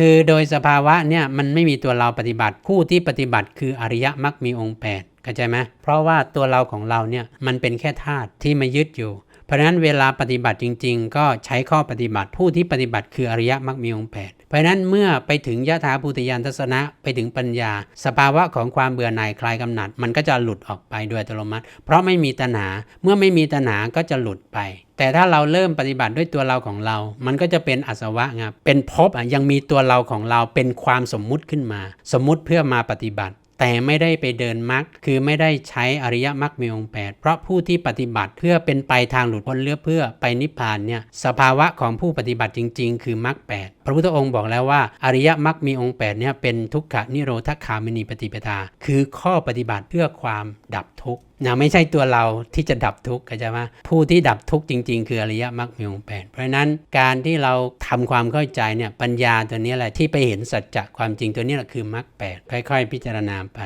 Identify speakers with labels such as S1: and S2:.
S1: คือโดยสภาวะเนี่ยมันไม่มีตัวเราปฏิบัติผู้ที่ปฏิบัติคืออริยมรรคมีองค์8เข้าใจไหมเพราะว่าตัวเราของเราเนี่ยมันเป็นแค่ธาตุที่มายึดอยู่ เพราะฉะนั้นเวลาปฏิบัติจริง ๆ ก็ใช้ข้อปฏิบัติผู้ที่ปฏิบัติคืออริยมรรคมีองค์8เพราะฉะนั้นเมื่อไปถึงยถาภูติยานทัศนะไปถึงปัญญา สภาวะของความเบื่อหน่ายคลายกำหนัด มันก็จะหลุดออกไปโดยอัตโนมัติ เพราะไม่มีตัณหาเมื่อไม่มีตัณหาก็จะหลุดไป แต่ถ้าเราเริ่มปฏิบัติด้วยตัวเราของเรา มันก็จะเป็นอสวะไงเป็นภพอะยังมีตัวเราของเราเป็นความสมมุติขึ้นมา สมมุติเพื่อมาปฏิบัติ แต่ไม่ได้ไปเดินมรรคคือไม่ได้ใช้อริยมรรคมีองค์แปดเพราะผู้ที่ปฏิบัติเพื่อเป็นไปทางหลุดพ้นเลือเพื่อไปนิพพานเนี่ยสภาวะของผู้ปฏิบัติจริง ๆ คือมรรคแปดพระพุทธองค์บอกแล้วว่า อริยมรรคมีองค์แปดเนี่ยเป็นทุกขนิโรธคามินีปฏิปทา คือข้อปฏิบัติเพื่อความดับทุกข์นะไม่ใช่ตัวเราที่จะดับทุกข์เข้าใจไหมผู้ที่ดับทุกข์จริง ๆ คืออริยมรรคมีองค์แปดเพราะฉะนั้นการที่เราทำความเข้าใจเนี่ยปัญญาตัวนี้แหละที่ไปเห็นสัจจะความจริงตัวนี้แหละคือมรรคแปดค่อย ๆ พิจารณาไป